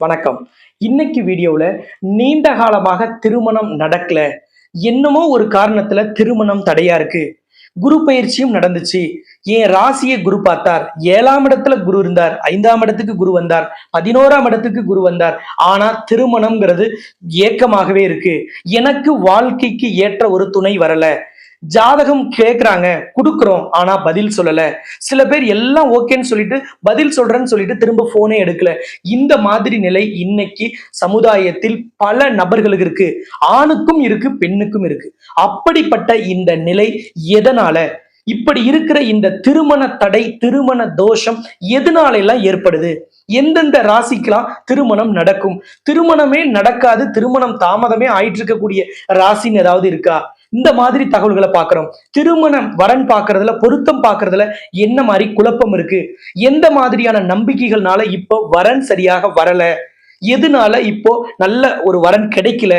வணக்கம். இன்னைக்கு வீடியோவில் நீண்ட காலமாக திருமணம் நடக்கல. என்னமோ ஒரு காரணத்துல திருமணம் தடையா இருக்கு. குரு பயிற்சியும் நடந்துச்சு. என் ராசியை குரு பார்த்தார். ஏழாம் இடத்துல குரு இருந்தார். ஐந்தாம் இடத்துக்கு குரு வந்தார். பதினோராம் இடத்துக்கு குரு வந்தார். ஆனா திருமணம்ங்கிறது ஏக்கமாகவே இருக்கு. எனக்கு வாழ்க்கைக்கு ஏற்ற ஒரு துணை வரல. ஜாதகம் கேக்குறாங்க கொடுக்குறோம் ஆனா பதில் சொல்லல. சில பேர் எல்லாம் ஓகேன்னு சொல்லிட்டு பதில் சொல்றேன்னு சொல்லிட்டு திரும்ப போனே எடுக்கல. இந்த மாதிரி நிலை இன்னைக்கு சமுதாயத்தில் பல நபர்களுக்கு இருக்கு. ஆணுக்கும் இருக்கு பெண்ணுக்கும் இருக்கு. அப்படிப்பட்ட இந்த நிலை எதனால? இப்படி இருக்கிற இந்த திருமண தடை திருமண தோஷம் எதனால எல்லாம் ஏற்படுது? எந்தெந்த ராசிக்கெல்லாம் திருமணம் நடக்கும்? திருமணமே நடக்காது திருமணம் தாமதமே ஆயிட்டு இருக்கக்கூடிய ராசின்னு ஏதாவது இருக்கா? இந்த மாதிரி தகவல்களை பார்க்கிறோம். திருமணம் வரன் பார்க்கறதுல பொருத்தம் பார்க்கறதுல என்ன மாதிரி குழப்பம் இருக்கு? எந்த மாதிரியான நம்பிக்கைகள்னால இப்போ வரன் சரியாக வரல? எதனால இப்போ நல்ல ஒரு வரன் கிடைக்கல?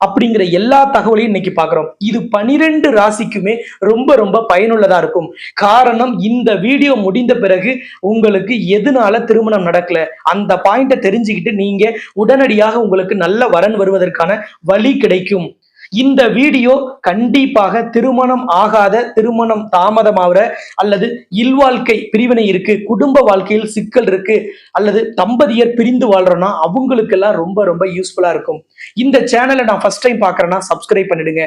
அப்படிங்கிற எல்லா தகவலையும் இன்னைக்கு பார்க்குறோம். இது பனிரெண்டு ராசிக்குமே ரொம்ப ரொம்ப பயனுள்ளதா இருக்கும். காரணம் இந்த வீடியோ முடிந்த பிறகு உங்களுக்கு எதனால திருமணம் நடக்கல? அந்த பாயிண்ட்டை தெரிஞ்சுக்கிட்டு நீங்க உடனடியாக உங்களுக்கு நல்ல வரன் வருவதற்கான வழி கிடைக்கும். இந்த வீடியோ கண்டிப்பாக திருமணம் ஆகாத திருமணம் தாமதமாகிற அல்லது இல்வாழ்க்கை பிரிவினை இருக்கு குடும்ப வாழ்க்கையில் சிக்கல் இருக்கு அல்லது தம்பதியர் பிரிந்து வாழ்றோம்னா அவங்களுக்கெல்லாம் ரொம்ப ரொம்ப யூஸ்ஃபுல்லா இருக்கும். இந்த சேனலை நான் ஃபர்ஸ்ட் டைம் பாக்குறேன்னா சப்ஸ்கிரைப் பண்ணிடுங்க.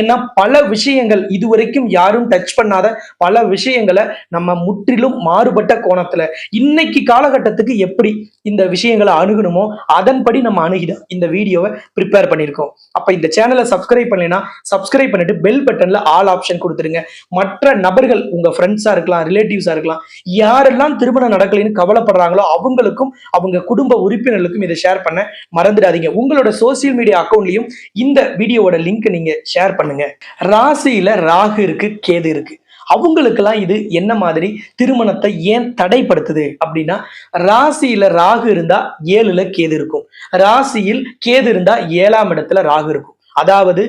ஏன்னா பல விஷயங்கள் இதுவரைக்கும் யாரும் டச் பண்ணாத பல விஷயங்களை நம்ம முற்றிலும் மாறுபட்ட கோணத்துல இன்னைக்கு காலகட்டத்துக்கு எப்படி இந்த விஷயங்களை அணுகணுமோ அதன்படி நம்ம அணுகிதான் இந்த வீடியோவை ப்ரிப்பேர் பண்ணியிருக்கோம். அப்ப இந்த சேனலை சப்ஸ்கிரைப் பண்ணலைன்னா சப்ஸ்கிரைப் பண்ணிட்டு பெல் பட்டன்ல ஆல் ஆப்ஷன் கொடுத்துருங்க மற்ற நபர்கள் உங்க ஃப்ரெண்ட்ஸா இருக்கலாம் ரிலேட்டிவ்ஸா இருக்கலாம் யாரெல்லாம் திருமணம் நடக்கலைன்னு கவலைப்படுறாங்களோ அவங்களுக்கும் அவங்க குடும்ப உறுப்பினர்களுக்கும் இதை ஷேர் பண்ண மறந்துடாதீங்க. உங்களோட சோசியல் மீடியா அக்கௌண்ட்லயும் இந்த வீடியோவோட லிங்க் நீங்க ஷேர் பண்ணுங்க. ராசியில ராகு இருக்கு கேது இருக்கு. அவங்களுக்கெல்லாம் இது என்ன மாதிரி திருமணத்தை ஏன் தடைப்படுத்துது அப்படின்னா ராசியில ராகு இருந்தா ஏழுல கேது இருக்கும். ராசியில் கேது இருந்தா ஏழாம் இடத்துல ராகு இருக்கும். அதாவது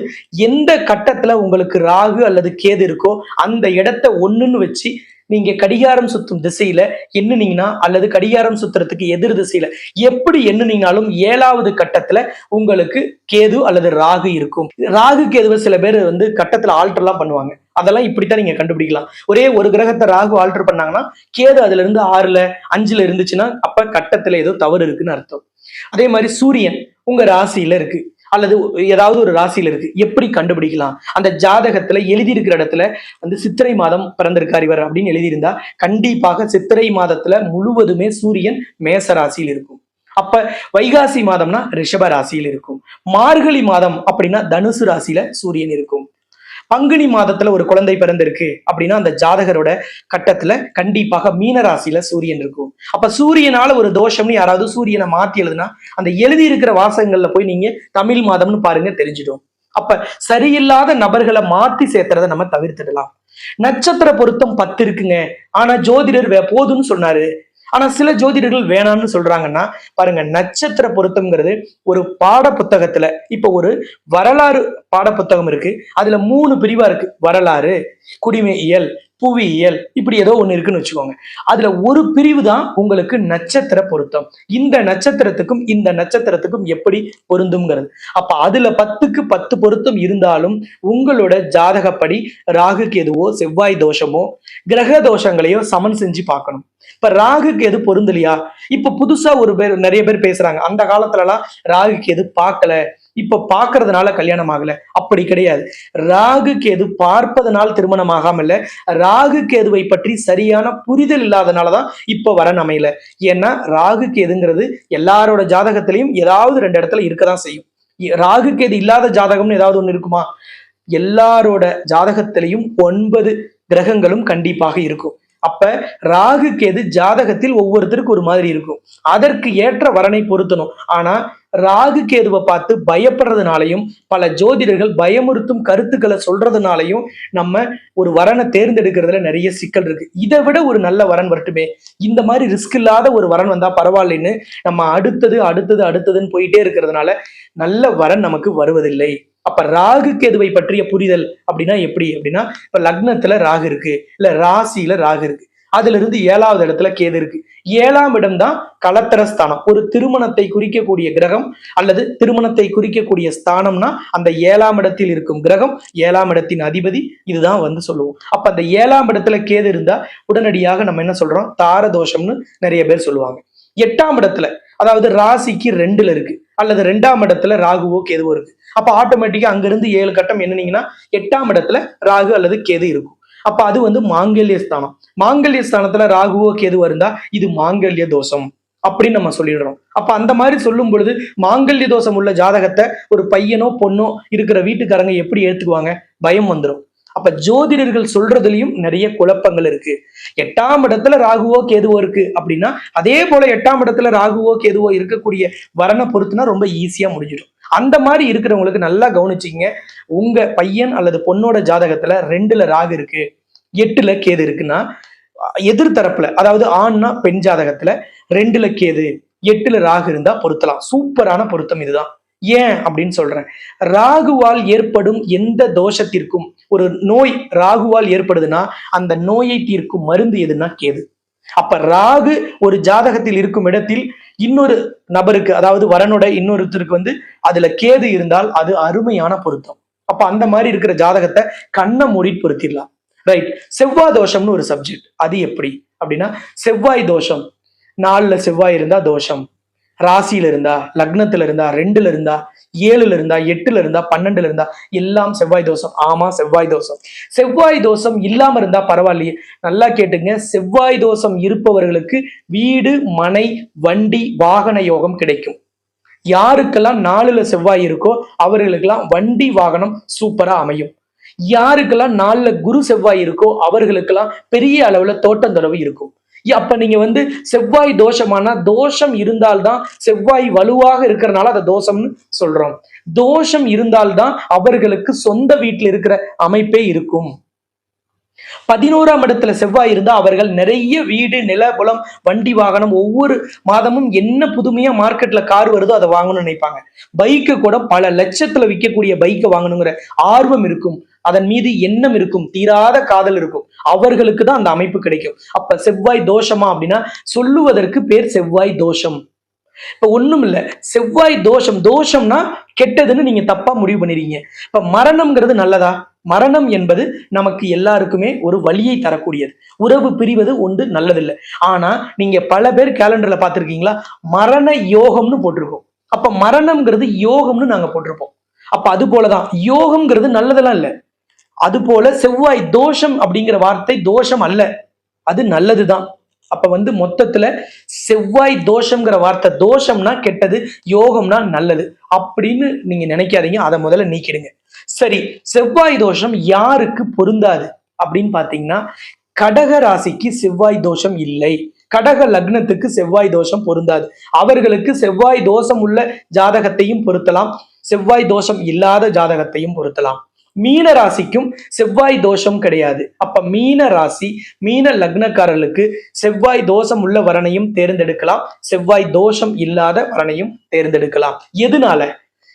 எந்த கட்டத்துல உங்களுக்கு ராகு அல்லது கேது இருக்கோ அந்த இடத்த ஒண்ணுன்னு வச்சு நீங்க கடிகாரம் சுத்தும் திசையில எண்ணுனீங்கன்னா அல்லது கடிகாரம் சுத்துறதுக்கு எதிர் திசையில எப்படி எண்ணுனீங்கனாலும் ஏழாவது கட்டத்துல உங்களுக்கு கேது அல்லது ராகு இருக்கும். ராகு கேதுவை சில பேர் வந்து கட்டத்துல ஆல்டர்லாம் பண்ணுவாங்க. அதெல்லாம் இப்படித்தான் நீங்க கண்டுபிடிக்கலாம். ஒரே ஒரு கிரகத்தை ராகு ஆல்டர் பண்ணாங்கன்னா கேது அதுல இருந்து ஆறுல அஞ்சுல இருந்துச்சுன்னா அப்ப கட்டத்துல ஏதோ தவறு இருக்குன்னு அர்த்தம். அதே மாதிரி சூரியன் உங்க ராசியில இருக்கு. அல்லது ஏதாவது ஒரு ராசியில இருக்கு. எப்படி கண்டுபிடிக்கலாம்? அந்த ஜாதகத்துல எழுதியிருக்கிற இடத்துல வந்து சித்திரை மாதம் பிறந்திருக்கார் இவர் அப்படின்னு எழுதியிருந்தா கண்டிப்பாக சித்திரை மாதத்துல முழுவதுமே சூரியன் மேச ராசியில் இருக்கும். அப்ப வைகாசி மாதம்னா ரிஷப ராசியில் இருக்கும். மார்கழி மாதம் அப்படின்னா தனுசு ராசியில சூரியன் இருக்கும். பங்குனி மாதத்துல ஒரு குழந்தை பிறந்திருக்கு அப்படின்னா அந்த ஜாதகரோட கட்டத்துல கண்டிப்பாக மீன ராசியில சூரியன் இருக்கும். அப்ப சூரியனால ஒரு தோஷம்னு யாராவது சூரியனை மாத்தி எழுதுனா அந்த எழுதி இருக்கிற வாசகங்கள்ல போய் நீங்க தமிழ் மாதம்னு பாருங்க தெரிஞ்சிடும். அப்ப சரியில்லாத நபர்களை மாத்தி சேர்த்துறத நம்ம தவிர்த்துடலாம். நட்சத்திர பொருத்தம் பத்து இருக்குங்க. ஆனா ஜோதிடர் போதும்னு சொன்னாரு. ஆனா சில ஜோதிடர்கள் வேணாம்னு சொல்றாங்கன்னா பாருங்க நட்சத்திர பொருத்தம்ங்கிறது ஒரு பாட புத்தகத்துல இப்ப ஒரு வரலாறு பாட புத்தகம் இருக்கு. அதுல மூணு பிரிவா இருக்கு. வரலாறு குடிமையியல் புவியியல் இப்படி ஏதோ ஒண்ணு இருக்குன்னு வச்சுக்கோங்க. அதுல ஒரு பிரிவு தான் உங்களுக்கு நட்சத்திர பொருத்தம். இந்த நட்சத்திரத்துக்கும் இந்த நட்சத்திரத்துக்கும் எப்படி பொருந்தும்ங்கிறது. அப்ப அதுல பத்துக்கு பத்து பொருத்தம் இருந்தாலும் உங்களோட ஜாதகப்படி ராகு கேதுவோ செவ்வாய் தோஷமோ கிரக தோஷங்களையோ சமன் செஞ்சு பார்க்கணும். இப்ப ராகு கேது பொருந்தலையா? இப்ப புதுசா ஒரு பேர் நிறைய பேர் பேசுறாங்க. அந்த காலத்துல எல்லாம் ராகு கேது பார்க்கல. இப்ப பார்க்கறதுனால கல்யாணம் ஆகல. அப்படி கிடையாது. ராகு கேது பார்ப்பதனால் திருமணம் ஆகாம இல்ல ராகு கேதுவை பற்றி சரியான புரிதல் இல்லாதனாலதான் இப்ப வரன் அமையல ஏன்னா ராகு கேதுங்கிறது எல்லாரோட ஜாதகத்திலையும் ஏதாவது ரெண்டு இடத்துல இருக்கதான் செய்யும். இ- ராகு கேது இல்லாத ஜாதகம்னு ஏதாவது ஒண்ணு இருக்குமா? எல்லாரோட ஜாதகத்திலையும் ஒன்பது கிரகங்களும் கண்டிப்பாக இருக்கும். அப்ப ராகு கேது ஜாதகத்தில் ஒவ்வொருத்தருக்கு ஒரு மாதிரி இருக்கும். அதற்கு ஏற்ற வரனை பொருத்தணும். ஆனா ராகு கேதுவை பார்த்து பயப்படுறதுனாலையும் பல ஜோதிடர்கள் பயமுறுத்தும் கருத்துக்களை சொல்றதுனாலையும் நம்ம ஒரு வரனை தேர்ந்தெடுக்கிறதுல நிறைய சிக்கல் இருக்கு. இதை விட ஒரு நல்ல வரன் வரட்டுமே. இந்த மாதிரி ரிஸ்க் இல்லாத ஒரு வரன் வந்தா பரவாயில்லைன்னு நம்ம அடுத்தது அடுத்தது அடுத்ததுன்னு போயிட்டே இருக்கிறதுனால நல்ல வரன் நமக்கு வருவதில்லை. அப்ப ராகு கேதுவை பற்றிய புரிதல் அப்படின்னா எப்படி? அப்படின்னா இப்ப லக்னத்துல ராகு இருக்கு இல்ல ராசியில ராகு இருக்கு. அதுல இருந்து ஏழாவது இடத்துல கேது இருக்கு. ஏழாம் இடம் தான் கலத்தர ஸ்தானம் ஒரு திருமணத்தை குறிக்கக்கூடிய கிரகம் அல்லது திருமணத்தை குறிக்கக்கூடிய ஸ்தானம்னா அந்த ஏழாம் இடத்தில் இருக்கும் கிரகம் ஏழாம் இடத்தின் அதிபதி இதுதான் வந்து சொல்லுவோம். அப்ப அந்த ஏழாம் இடத்துல கேது இருந்தா உடனடியாக நம்ம என்ன சொல்றோம்? தாரதோஷம்னு நிறைய பேர் சொல்லுவாங்க. எட்டாம் இடத்துல அதாவது ராசிக்கு ரெண்டுல இருக்கு. அல்லது ரெண்டாம் இடத்துல ராகுவோ கேதுவோ இருக்கு. அப்ப ஆட்டோமேட்டிக்கா அங்கிருந்து ஏழு கட்டம் என்னன்னீங்கன்னா எட்டாம் இடத்துல ராகு அல்லது கேது இருக்கும். அப்ப அது வந்து மாங்கல்ய ஸ்தானம். மாங்கல்ய ஸ்தானத்துல ராகுவோ கேது இருந்தா இது மாங்கல்ய தோஷம் அப்படின்னு நம்ம சொல்லிடுறோம் அப்ப அந்த மாதிரி சொல்லும் பொழுது மாங்கல்ய தோஷம் உள்ள ஜாதகத்தை ஒரு பையனோ பொண்ணோ இருக்கிற வீட்டுக்காரங்க எப்படி ஏத்துக்குவாங்க? பயம் வந்துடும் அப்ப ஜோதிடர்கள் சொல்றதுலயும் நிறைய குழப்பங்கள் இருக்கு. எட்டாம் இடத்துல ராகுவோ கேதுவோ இருக்கு அப்படின்னா அதே போல எட்டாம் இடத்துல ராகுவோ கேதுவோ இருக்கக்கூடிய வரனை பொறுத்துனா ரொம்ப ஈஸியா முடிஞ்சிடும். அந்த மாதிரி இருக்கிறவங்களுக்கு நல்லா கவனிச்சிங்க. உங்க பையன் அல்லது பொண்ணோட ஜாதகத்துல ரெண்டுல ராகு இருக்கு எட்டுல கேது இருக்குன்னா எதிர்த்தரப்புல அதாவது ஆண்னா பெண் ஜாதகத்துல ரெண்டுல கேது எட்டுல ராகு இருந்தா பொருத்தலாம். சூப்பரான பொருத்தம் இதுதான். ஏன் அப்படின்னு சொல்றேன். ராகுவால் ஏற்படும் எந்த தோஷத்திற்கும் ஒரு நோய் ராகுவால் ஏற்படுதுன்னா அந்த நோயை தீர்க்கும் மருந்து எதுன்னா கேது. அப்ப ராகு ஒரு ஜாதகத்தில் இருக்கும் இடத்தில் இன்னொரு நபருக்கு அதாவது வரனோட இன்னொருத்தருக்கு வந்து அதுல கேது இருந்தால் அது அருமையான பொருத்தம். அப்ப அந்த மாதிரி இருக்கிற ஜாதகத்தை கண்ணை மூடி பொருத்திடலாம். ரைட் செவ்வாய் தோஷம்னு ஒரு சப்ஜெக்ட் அது எப்படி? அப்படின்னா செவ்வாய் தோஷம். நாலுல செவ்வாய் இருந்தா தோஷம். ராசியில இருந்தா லக்னத்துல இருந்தா ரெண்டுல இருந்தா ஏழுல இருந்தா எட்டுல இருந்தா பன்னெண்டுல இருந்தா எல்லாம் செவ்வாய் தோஷம். ஆமா செவ்வாய் தோஷம். செவ்வாய் தோஷம் இல்லாம இருந்தா பரவாயில்லையே. நல்லா கேட்டுங்க. செவ்வாய் தோஷம் இருப்பவர்களுக்கு வீடு மனை வண்டி வாகன யோகம் கிடைக்கும். யாருக்கெல்லாம் நாலுல செவ்வாய் இருக்கோ அவர்களுக்கெல்லாம் வண்டி வாகனம் சூப்பரா அமையும். யாருக்கெல்லாம் நாலுல குரு செவ்வாய் இருக்கோ அவர்களுக்கெல்லாம் பெரிய அளவுல தோட்டந்தொடவு இருக்கும். அப்ப நீங்க வந்து செவ்வாய் தோஷமானா தோஷம் இருந்தால்தான் செவ்வாய் வலுவாக இருக்கிறனால அதை தோஷம்னு சொல்றோம். தோஷம் இருந்தால்தான் அவர்களுக்கு சொந்த வீட்டில் இருக்கிற அமைப்பே இருக்கும். பதினோராம் இடத்துல செவ்வாய் இருந்தா அவர்கள் நிறைய வீடு நில புலம் வண்டி வாகனம் ஒவ்வொரு மாதமும் என்ன புதுமையா மார்க்கெட்ல கார் வருதோ அதை வாங்கணும்னு நினைப்பாங்க. பைக்கு கூட பல லட்சத்துல விற்கக்கூடிய பைக்கை வாங்கணுங்கிற ஆர்வம் இருக்கும். அதன் மீது எண்ணம் இருக்கும். தீராத காதல் இருக்கும். அவர்களுக்கு தான் அந்த அமைப்பு கிடைக்கும். அப்ப செவ்வாய் தோஷமா அப்படின்னா சொல்லுவதற்கு பேர் செவ்வாய் தோஷம். இப்ப ஒண்ணும் இல்ல செவ்வாய் தோஷம் தோஷம்னா கெட்டதுன்னு நீங்க தப்பா முடிவு பண்ணிருக்கீங்க இப்ப மரணம்ங்கிறது நல்லதா? மரணம் என்பது நமக்கு எல்லாருக்குமே ஒரு வழியை தரக்கூடியது. உறவு பிரிவது ஒன்று நல்லதில்லை. ஆனா நீங்க பல பேர் கேலண்டர்ல பார்த்திருக்கீங்களா? மரண யோகம்னு போட்டிருக்கோம். அப்ப மரணம்ங்கிறது யோகம்னு நாங்க போட்டிருப்போம். அப்ப அது போலதான். யோகம்ங்கிறது நல்லதெல்லாம் இல்ல. அது போல செவ்வாய் தோஷம் அப்படிங்கிற வார்த்தை தோஷம் அல்ல. அது நல்லதுதான். அப்ப வந்து மொத்தத்துல செவ்வாய் தோஷம்ங்கிற வார்த்தை தோஷம்னா கெட்டது யோகம்னா நல்லது அப்படின்னு நீங்க நினைக்காதீங்க. அதை முதல்ல நீக்கிடுங்க. சரி செவ்வாய் தோஷம் யாருக்கு பொருந்தாது அப்படின்னு பாத்தீங்கன்னா கடக ராசிக்கு செவ்வாய் தோஷம் இல்லை. கடக லக்னத்துக்கு செவ்வாய் தோஷம் பொருந்தாது. அவர்களுக்கு செவ்வாய் தோஷம் உள்ள ஜாதகத்தையும் பொருத்தலாம். செவ்வாய் தோஷம் இல்லாத ஜாதகத்தையும் பொருத்தலாம். மீன ராசிக்கும் செவ்வாய் தோஷம் கிடையாது. அப்ப மீன ராசி மீன லக்னக்காரர்களுக்கு செவ்வாய் தோஷம் உள்ள வரனையும் தேர்ந்தெடுக்கலாம். செவ்வாய் தோஷம் இல்லாத வரனையும் தேர்ந்தெடுக்கலாம். எதனால?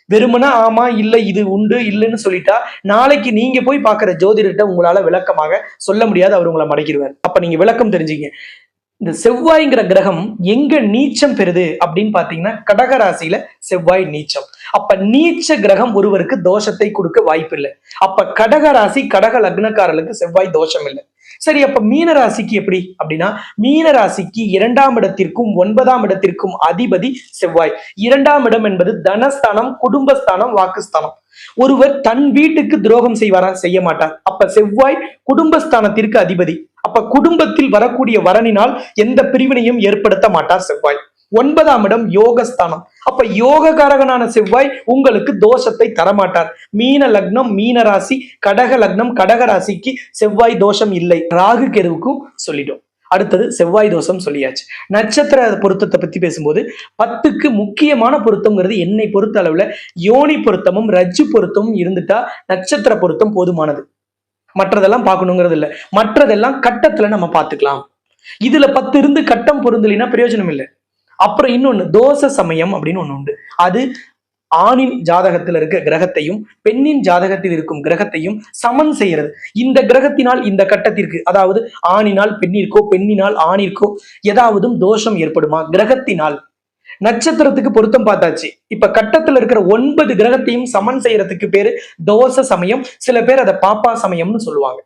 வெறுமனா ஆமா இல்ல இது உண்டு இல்லைன்னு சொல்லிட்டா நாளைக்கு நீங்க போய் பாக்குற ஜோதிடர்கிட்ட உங்களால விளக்கமாக சொல்ல முடியாது அவர் உங்களை மடக்கிடுவார். அப்ப நீங்க விளக்கம் தெரிஞ்சுங்க இந்த செவ்வாய்ங்கிற கிரகம் எங்க நீச்சம் பெறுது அப்படின்னு பாத்தீங்கன்னா கடகராசியில செவ்வாய் நீச்சம். அப்ப நீச்ச கிரகம் ஒருவருக்கு தோஷத்தை கொடுக்க வாய்ப்பு இல்லை. அப்ப கடகராசி கடக லக்னக்காரர்களுக்கு செவ்வாய் தோஷம் இல்லை. சரி அப்ப மீன ராசிக்கு எப்படி? அப்படின்னா மீன ராசிக்கு இரண்டாம் இடத்திற்கும் ஒன்பதாம் இடத்திற்கும் அதிபதி செவ்வாய். இரண்டாம் இடம் என்பது தனஸ்தானம் குடும்பஸ்தானம் வாக்குஸ்தானம். ஒருவர் தன் வீட்டுக்கு துரோகம் செய்வாரா? செய்ய மாட்டார். அப்ப செவ்வாய் குடும்பஸ்தானத்திற்கு அதிபதி. அப்ப குடும்பத்தில் வரக்கூடிய வரனினால் எந்த பிரிவினையும் ஏற்படுத்த மாட்டார் செவ்வாய். ஒன்பதாம் இடம் யோகஸ்தானம். அப்ப யோககாரகனான செவ்வாய் உங்களுக்கு தோஷத்தை தரமாட்டார். மீன லக்னம் மீன ராசி கடக லக்னம் கடக ராசிக்கு செவ்வாய் தோஷம் இல்லை. ராகு கெருவுக்கும் சொல்லிடும் அடுத்தது செவ்வாய் தோஷம் சொல்லியாச்சு. நட்சத்திர பொருத்தத்தை பத்தி பேசும்போது பத்துக்கு முக்கியமான பொருத்தம்ங்கிறது என்னை பொறுத்த அளவுல யோனி பொருத்தமும் ரஜ்ஜு பொருத்தமும் இருந்துட்டா நட்சத்திர பொருத்தம் போதுமானது. மற்றதெல்லாம் பார்க்கணுங்கிறது இல்ல. மற்றதெல்லாம் கட்டத்துல நம்ம பார்த்துக்கலாம். இதுல பத்து இருந்து கட்டம் பொருந்தலைன்னா பிரயோஜனம் இல்லை. அப்புறம் இன்னொன்னு தோச சமயம் அப்படின்னு ஒண்ணு உண்டு. அது ஆணின் ஜாதகத்தில் இருக்க கிரகத்தையும் பெண்ணின் ஜாதகத்தில் இருக்கும் கிரகத்தையும் சமன் செய்யறது. இந்த கிரகத்தினால் இந்த கட்டத்திற்கு அதாவது ஆணினால் பெண்ணிற்கோ பெண்ணினால் ஆணிற்கோ ஏதாவது தோஷம் ஏற்படுமா? கிரகத்தினால். நட்சத்திரத்துக்கு பொருத்தம் பார்த்தாச்சு. இப்ப கட்டத்துல இருக்கிற ஒன்பது கிரகத்தையும் சமன் செய்யறதுக்கு பேரு தோச சமயம் சில பேர் அதை பாப்பா சமயம்னு சொல்லுவாங்க.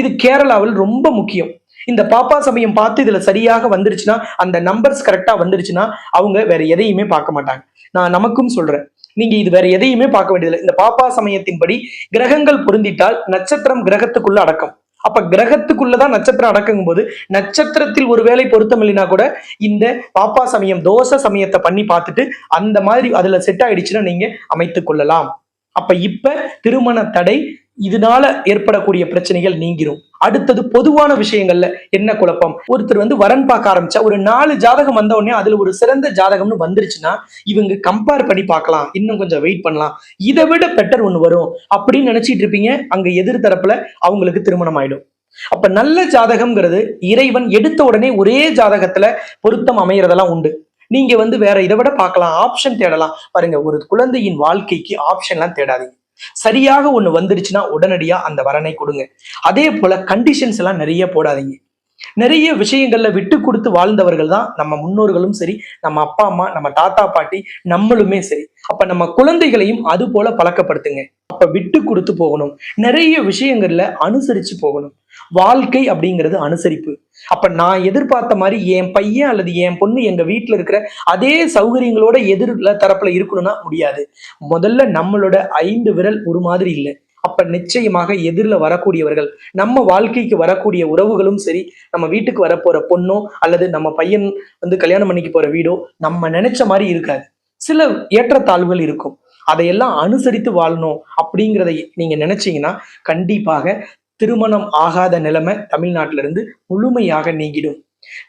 இது கேரளாவில் ரொம்ப முக்கியம். இந்த பாப்பா சமயம் பார்த்து இதுல சரியாக வந்துருச்சுன்னா அந்த நம்பர்ஸ் கரெக்டா வந்துருச்சுன்னா அவங்க வேற எதையுமே பார்க்க மாட்டாங்க. நான் நமக்கும் சொல்றேன். நீங்க இது வேற எதையுமே பார்க்க வேண்டியதில்லை. இந்த பாப்பா சமயத்தின்படி கிரகங்கள் பொருந்திட்டால் நட்சத்திரம் கிரகத்துக்குள்ள அடக்கம். அப்ப கிரகத்துக்குள்ளதான் நட்சத்திரம் அடக்குங்கும் போது நட்சத்திரத்தில் ஒருவேளை பொருத்தம் இல்லைனா கூட இந்த பாப்பா சமயம் தோசை சமயத்தை பண்ணி பார்த்துட்டு அந்த மாதிரி அதுல செட் ஆயிடுச்சுன்னா நீங்க அமைத்துக் கொள்ளலாம். அப்ப இப்ப திருமண தடை இதனால ஏற்படக்கூடிய பிரச்சனைகள் நீங்கிரும். அடுத்தது பொதுவான விஷயங்கள்ல என்ன குழப்பம்? ஒருத்தர் வந்து வரன் பார்க்க ஆரம்பிச்சா ஒரு நாலு ஜாதகம் வந்த உடனே அதுல ஒரு சிறந்த ஜாதகம்னு வந்துருச்சுன்னா இவங்க கம்பேர் பண்ணி பார்க்கலாம். இன்னும் கொஞ்சம் வெயிட் பண்ணலாம். இதை விட பெட்டர் ஒண்ணு வரும். அப்படின்னு நினைச்சிட்டு இருப்பீங்க. அங்க எதிர் தரப்புல அவங்களுக்கு திருமணம் ஆயிடும். அப்ப நல்ல ஜாதகம்ங்கிறது இறைவன் எடுத்த உடனே ஒரே ஜாதகத்துல பொருத்தம் அமையறதெல்லாம் உண்டு. நீங்க வந்து வேற இதை விட பார்க்கலாம். ஆப்ஷன் தேடலாம். பாருங்க ஒரு குழந்தையின் வாழ்க்கைக்கு ஆப்ஷன்லாம் தேடாதீங்க. சரியாக ஒண்ணு வந்துருச்சுன்னா உடனடியா அந்த வரனை கொடுங்க. அதே போல கண்டிஷன்ஸ் எல்லாம் நிறைய போடாதீங்க. நிறைய விஷயங்கள்ல விட்டு கொடுத்து வாழ்ந்தவர்கள் தான் நம்ம முன்னோர்களும் சரி நம்ம அப்பா அம்மா நம்ம தாத்தா பாட்டி நம்மளுமே சரி. அப்ப நம்ம குழந்தைகளையும் அது போல பழக்கப்படுத்துங்க. அப்ப விட்டு கொடுத்து போகணும். நிறைய விஷயங்கள்ல அனுசரிச்சு போகணும். வாழ்க்கை அப்படிங்கிறது அனுசரிப்பு. அப்ப நான் எதிர்பார்த்த மாதிரி என் பையன் அல்லது என் பொண்ணு எங்க வீட்டுல இருக்கிற அதே சௌகரியங்களோட எதிர்ல தரப்புல இருக்கணும்னா முடியாது. முதல்ல நம்மளோட ஐந்து விரல் ஒரு மாதிரி இல்லை. அப்ப நிச்சயமாக எதிரில் வரக்கூடியவர்கள் நம்ம வாழ்க்கைக்கு வரக்கூடிய உறவுகளும் சரி நம்ம வீட்டுக்கு வரப்போற பொண்ணோ அல்லது நம்ம பையன் வந்து கல்யாணம் பண்ணிக்க போற வீடோ நம்ம நினைச்ச மாதிரி இருக்காது. சில ஏற்றத்தாழ்வுகள் இருக்கும். அதையெல்லாம் அனுசரித்து வாழணும் அப்படிங்கிறத நீங்க நினைச்சீங்கன்னா கண்டிப்பாக திருமணம் ஆகாத நிலைமை தமிழ்நாட்டில இருந்து முழுமையாக நீங்கிடும்.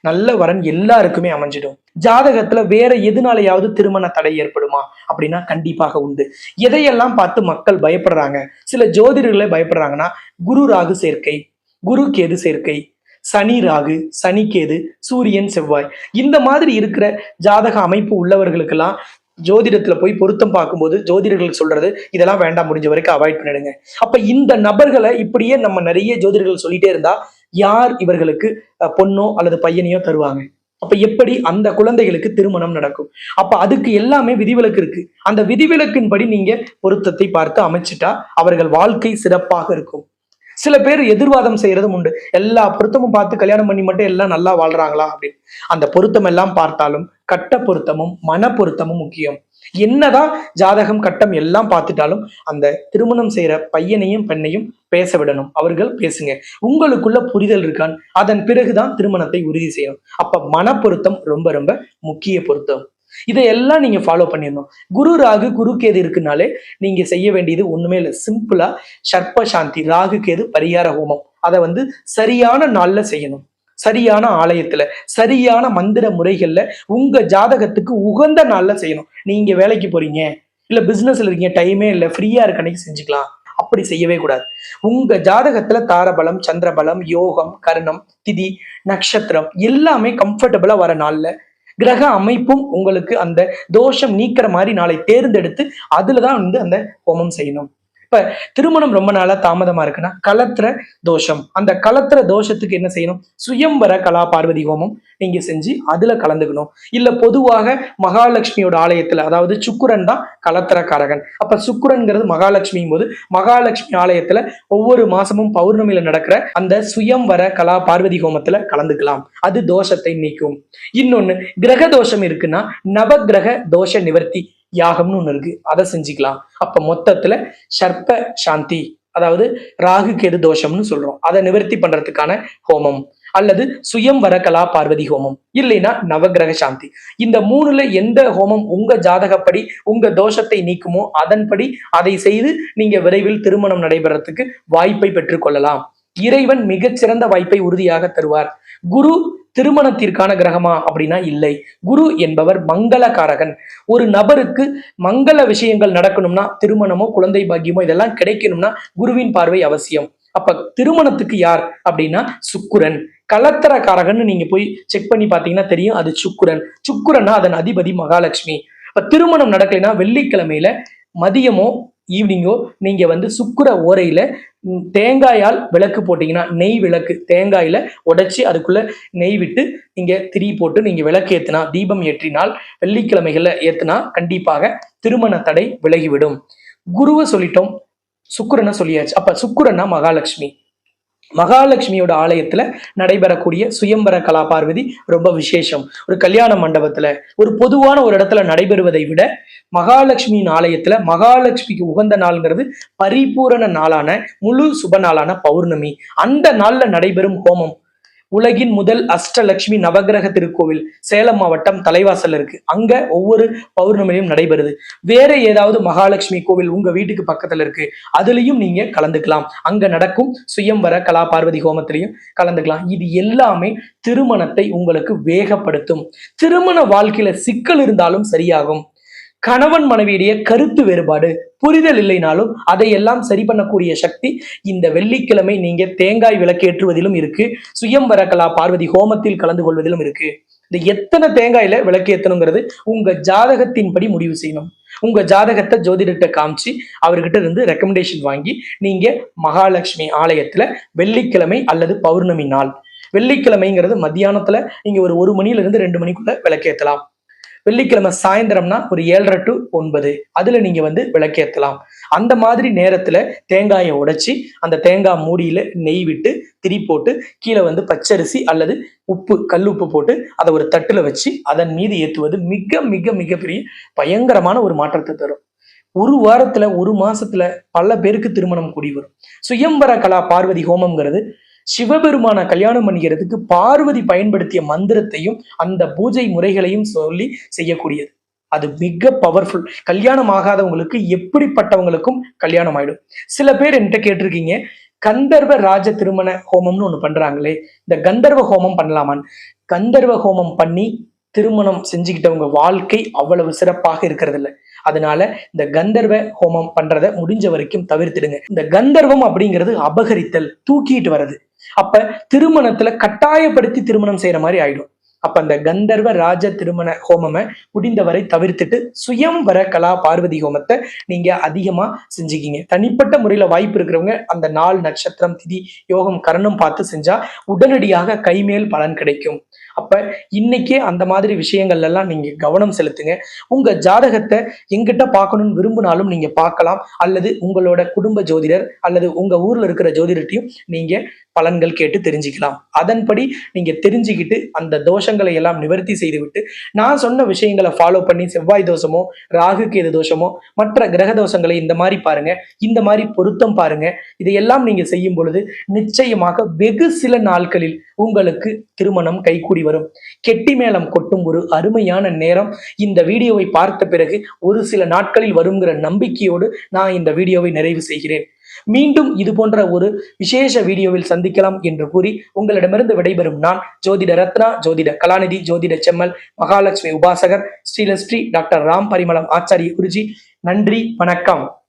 நல்ல வரன் எல்லாருக்குமே அமைஞ்சிடும். ஜாதகத்துல வேற எதுனாலையாவது திருமண தடை ஏற்படுமா? அப்படின்னா கண்டிப்பாக உண்டு. எதையெல்லாம் பார்த்து மக்கள் பயப்படுறாங்க? சில ஜோதிடர்களை பயப்படுறாங்கன்னா குரு ராகு சேர்க்கை குரு கேது சேர்க்கை சனி ராகு சனிக்கேது சூரியன் செவ்வாய். இந்த மாதிரி இருக்கிற ஜாதக அமைப்பு உள்ளவர்களுக்கெல்லாம் ஜோதிடத்துல போய் பொருத்தம் பார்க்கும்போது ஜோதிடர்கள் சொல்றது இதெல்லாம் வேண்டாம் முடிஞ்ச வரைக்கும் அவாய்ட் பண்ணிடுங்க. அப்ப இந்த நபர்களை இப்படியே நம்ம நிறைய ஜோதிடர்கள் சொல்லிட்டே இருந்தா யார் இவர்களுக்கு அஹ், பொண்ணோ அல்லது பையனையோ தருவாங்க? அப்ப எப்படி அந்த குழந்தைகளுக்கு திருமணம் நடக்கும்? அப்ப அதுக்கு எல்லாமே விதிவிலக்கு இருக்கு. அந்த விதிவிலக்கின்படி நீங்க பொருத்தத்தை பார்த்து அமைச்சிட்டா அவர்கள் வாழ்க்கை சிறப்பாக இருக்கும். சில பேர் எதிர்வாதம் செய்யறதும் உண்டு. எல்லா பொருத்தமும் பார்த்து கல்யாணம் பண்ணி மட்டும் எல்லாம் நல்லா வாழ்றாங்களா அப்படின்னு. அந்த பொருத்தம் எல்லாம் பார்த்தாலும் கட்ட பொருத்தமும் மன பொருத்தமும் முக்கியம். என்னதான் ஜாதகம் கட்டம் எல்லாம் பார்த்துட்டாலும் அந்த திருமணம் செய்யற பையனையும் பெண்ணையும் பேச விடணும். அவர்கள் பேசுங்க. உங்களுக்குள்ள புரிதல் இருக்கான். அதன் பிறகுதான் திருமணத்தை உறுதி செய்யணும். அப்ப மன பொருத்தம் ரொம்ப ரொம்ப முக்கிய பொருத்தம். இதையெல்லாம் நீங்க ஃபாலோ பண்ணிடணும். குரு ராகு குரு கேது இருக்குனாலே நீங்க செய்ய வேண்டியது ஒண்ணுமே இல்லை. சிம்பிளா சர்ப்ப சாந்தி ராகு கேது பரிகார ஹோமம். அதை வந்து சரியான நாள்ல செய்யணும். சரியான ஆலயத்துல சரியான மந்திர முறைகள்ல உங்க ஜாதகத்துக்கு உகந்த நாள்ல செய்யணும். நீங்க வேலைக்கு போறீங்க இல்ல பிசினஸ்ல இருக்கீங்க டைமே இல்லை ஃப்ரீயா இருக்க அன்னைக்கு செஞ்சுக்கலாம். அப்படி செய்யவே கூடாது. உங்க ஜாதகத்துல தாரபலம் சந்திரபலம் யோகம் கர்ணம் திதி நட்சத்திரம் எல்லாமே கம்ஃபர்டபுளா வர நாள்ல கிரக அமைப்பும் உங்களுக்கு அந்த தோஷம் நீக்கிற மாதிரி நாளை தேர்ந்தெடுத்து அதுலதான் வந்து அந்த ஹோமம் செய்யணும். இப்ப திருமணம் ரொம்ப நாளா தாமதமா இருக்குன்னா கலத்திர தோஷம். அந்த கலத்திர தோஷத்துக்கு என்ன செய்யணும்? சுயம்பர கலா பார்வதி ஹோமம் நீங்க செஞ்சு அதுல கலந்துக்கணும். இல்ல பொதுவாக மகாலட்சுமியோட ஆலயத்துல அதாவது சுக்குரன் தான் கலத்திரக்காரகன். அப்ப சுக்குரன்ங்கிறது மகாலட்சுமியும் போது மகாலட்சுமி ஆலயத்துல ஒவ்வொரு மாசமும் பௌர்ணமியில நடக்கிற அந்த சுயம்வர கலா பார்வதி ஹோமத்துல கலந்துக்கலாம். அது தோஷத்தை நீக்கும். இன்னொன்னு கிரக தோஷம் இருக்குன்னா நவகிரக தோஷ நிவர்த்தி. யாகம்னு ஒண்ணு இருக்கு. அதை செஞ்சுக்கலாம். அப்ப மொத்தத்துல சர்ப்ப சாந்தி அதாவது ராகு கேது தோஷம்னு சொல்றோம். அதை நிவர்த்தி பண்றதுக்கான ஹோமம். அல்லது சுயம் வரகலா பார்வதி ஹோமம். இல்லைன்னா நவகிரக சாந்தி. இந்த மூணுல எந்த ஹோமம் உங்க ஜாதகப்படி உங்க தோஷத்தை நீக்குமோ அதன்படி அதை செய்து நீங்க விரைவில் திருமணம் நடைபெறத்துக்கு வாய்ப்பை பெற்றுக்கொள்ளலாம் இறைவன் மிகச்சிறந்த வாய்ப்பை உறுதியாக தருவார். குரு திருமணத்திற்கான கிரகமா அப்படின்னா இல்லை. குரு என்பவர் மங்களகாரகன் ஒரு நபருக்கு மங்கள விஷயங்கள் நடக்கணும்னா திருமணமோ குழந்தை பாக்கியமோ இதெல்லாம் கிடைக்கணும்னா குருவின் பார்வை அவசியம். அப்ப திருமணத்துக்கு யார் அப்படின்னா சுக்குரன். கலத்தரக்காரகன்னு நீங்க போய் செக் பண்ணி பாத்தீங்கன்னா தெரியும் அது சுக்குரன். சுக்குரன்னா அதன் அதிபதி மகாலட்சுமி. இப்ப திருமணம் நடக்கலைன்னா வெள்ளிக்கிழமையில மதியமோ ஈவினிங்கோ நீங்க வந்து சுக்குர ஓரையில தேங்காயால் விளக்கு போட்டீங்கன்னா நெய் விளக்கு தேங்காயில உடைச்சி அதுக்குள்ள நெய் விட்டு நீங்கள் திரி போட்டு நீங்கள் விளக்கு ஏற்றினா தீபம் ஏற்றினால் வெள்ளிக்கிழமைகளில் ஏற்றினா கண்டிப்பாக திருமண தடை விலகிவிடும். குருவை சொல்லிட்டோம் சுக்கிரனை சொல்லியாச்சு. அப்போ சுக்கிரனா மகாலட்சுமி. மகாலட்சுமியோட ஆலயத்துல நடைபெறக்கூடிய சுயம்பர கலா பார்வதி ரொம்ப விசேஷம். ஒரு கல்யாண மண்டபத்துல ஒரு பொதுவான ஒரு இடத்துல நடைபெறுவதை விட மகாலட்சுமியின் ஆலயத்துல மகாலட்சுமிக்கு உகந்த நாள்ங்கிறது பரிபூரண நாளான முழு சுப நாளான பௌர்ணமி. அந்த நாள்ல நடைபெறும் ஹோமம் உலகின் முதல் அஷ்டலட்சுமி நவகிரக திருக்கோவில் சேலம் மாவட்டம் தலைவாசல்ல இருக்கு. அங்க ஒவ்வொரு பௌர்ணமியும் நடைபெறுது. வேற ஏதாவது மகாலட்சுமி கோவில் உங்க வீட்டுக்கு பக்கத்துல இருக்கு அதுலயும் நீங்க கலந்துக்கலாம். அங்க நடக்கும் சுயம்வர கலா பார்வதி ஹோமத்திலையும் கலந்துக்கலாம். இது எல்லாமே திருமணத்தை உங்களுக்கு வேகப்படுத்தும். திருமண வாழ்க்கையில சிக்கல் இருந்தாலும் சரியாகும். கணவன் மனைவியுடைய கருத்து வேறுபாடு புரிதல் இல்லைனாலும் அதையெல்லாம் சரி பண்ணக்கூடிய சக்தி இந்த வெள்ளிக்கிழமை நீங்க தேங்காய் விளக்கேற்றுவதிலும் இருக்கு. சுயம்வர கலா பார்வதி ஹோமத்தில் கலந்து கொள்வதிலும் இருக்கு. இந்த எத்தனை தேங்காயில விளக்கேற்றணுங்கிறது உங்க ஜாதகத்தின்படி முடிவு செய்யணும். உங்க ஜாதகத்தை ஜோதிடர்கிட்ட காமிச்சு அவர்கிட்ட இருந்து ரெக்கமெண்டேஷன் வாங்கி நீங்க மகாலட்சுமி ஆலயத்துல வெள்ளிக்கிழமை அல்லது பௌர்ணமி நாள். வெள்ளிக்கிழமைங்கிறது மத்தியானத்துல நீங்க ஒரு ஒரு மணில இருந்து ரெண்டு மணிக்குள்ள விளக்கேற்றலாம் வெள்ளிக்கிழமை சாயந்தரம்னா ஒரு ஏழரை டு ஒன்பது. அதுல நீங்க வந்து விளக்கேற்றலாம் அந்த மாதிரி நேரத்துல தேங்காயை உடைச்சி அந்த தேங்காய் மூடியில நெய் விட்டு திரி போட்டு கீழே வந்து பச்சரிசி அல்லது உப்பு கல் உப்பு போட்டு அதை ஒரு தட்டுல வச்சு அதன் மீது ஏற்றுவது மிக மிக மிகப்பெரிய பயங்கரமான ஒரு மாற்றத்தை தரும். ஒரு வாரத்துல ஒரு மாசத்துல பல பேருக்கு திருமணம் கூடி வரும். சுயம்பர கலா பார்வதி ஹோமம்ங்கிறது சிவபெருமான கல்யாணம் பண்ணிக்கிறதுக்கு பார்வதி பயன்படுத்திய மந்திரத்தையும் அந்த பூஜை முறைகளையும் சொல்லி செய்யக்கூடியது. அது மிக பவர்ஃபுல் கல்யாணம் ஆகாதவங்களுக்கு எப்படிப்பட்டவங்களுக்கும் கல்யாணம் ஆயிடும். சில பேர் என்கிட்ட கேட்டிருக்கீங்க கந்தர்வ ராஜ திருமண ஹோமம்னு ஒன்று பண்றாங்களே இந்த கந்தர்வ ஹோமம் பண்ணலாமான்னு? கந்தர்வ ஹோமம் பண்ணி திருமணம் செஞ்சுக்கிட்டவங்க வாழ்க்கை அவ்வளவு சிறப்பாக இருக்கிறது இல்லை அதனால இந்த கந்தர்வ ஹோமம் பண்றத முடிஞ்ச வரைக்கும் தவிர்த்திடுங்க. இந்த கந்தர்வம் அப்படிங்கிறது அபகரித்தல் தூக்கிட்டு வர்றது. அப்ப திருமணத்துல கட்டாயப்படுத்தி திருமணம் செய்யற மாதிரி ஆயிடும். அப்ப அந்த கந்தர்வ ராஜ திருமண ஹோமமை முடிந்தவரை தவிர்த்துட்டு சுயம் வர கலா பார்வதி ஹோமத்தை நீங்க அதிகமா செஞ்சுக்கிங்க. தனிப்பட்ட முறையில வாய்ப்பு இருக்கிறவங்க அந்த நாள் நட்சத்திரம் திதி யோகம் கரணம் பார்த்து செஞ்சா உடனடியாக கைமேல் பலன் கிடைக்கும். அப்ப இன்னைக்கே அந்த மாதிரி விஷயங்கள்ல எல்லாம் நீங்க கவனம் செலுத்துங்க. உங்க ஜாதகத்தை எங்கிட்ட பார்க்கணும்னு விரும்பினாலும் நீங்க பார்க்கலாம். அல்லது உங்களோட குடும்ப ஜோதிடர் அல்லது உங்க ஊர்ல இருக்கிற ஜோதிடர்ட்டையும் நீங்க பலன்கள் கேட்டு தெரிஞ்சுக்கலாம். அதன்படி நீங்க தெரிஞ்சுக்கிட்டு அந்த தோஷங்களை எல்லாம் நிவர்த்தி செய்துவிட்டு நான் சொன்ன விஷயங்களை ஃபாலோ பண்ணி செவ்வாய் தோஷமோ ராகு கேது தோஷமோ மற்ற கிரக தோஷங்களை இந்த மாதிரி பாருங்க. இந்த மாதிரி பொருத்தம் பாருங்க. இதையெல்லாம் நீங்க செய்யும் பொழுது நிச்சயமாக வெகு சில நாட்களில் உங்களுக்கு திருமணம் கைகூடி வரும். கெட்டி மேளம் கொட்டும் ஒரு அருமையான நேரம். இந்த வீடியோவை பார்த்த பிறகு ஒரு சில நாட்களில் வருங்கிற நம்பிக்கையோடு நான் இந்த வீடியோவை நிறைவு செய்கிறேன். மீண்டும் இது போன்ற ஒரு விசேஷ வீடியோவில் சந்திக்கலாம் என்று கூறி உங்களிடமிருந்து விடைபெறும் நான் ஜோதிட ரத்னா ஜோதிட கலாநிதி ஜோதிட செம்மல் மகாலட்சுமி உபாசகர் ஸ்ரீலஸ்ரீ டாக்டர் ராம் பரிமளம் ஆச்சாரிய குருஜி. நன்றி வணக்கம்.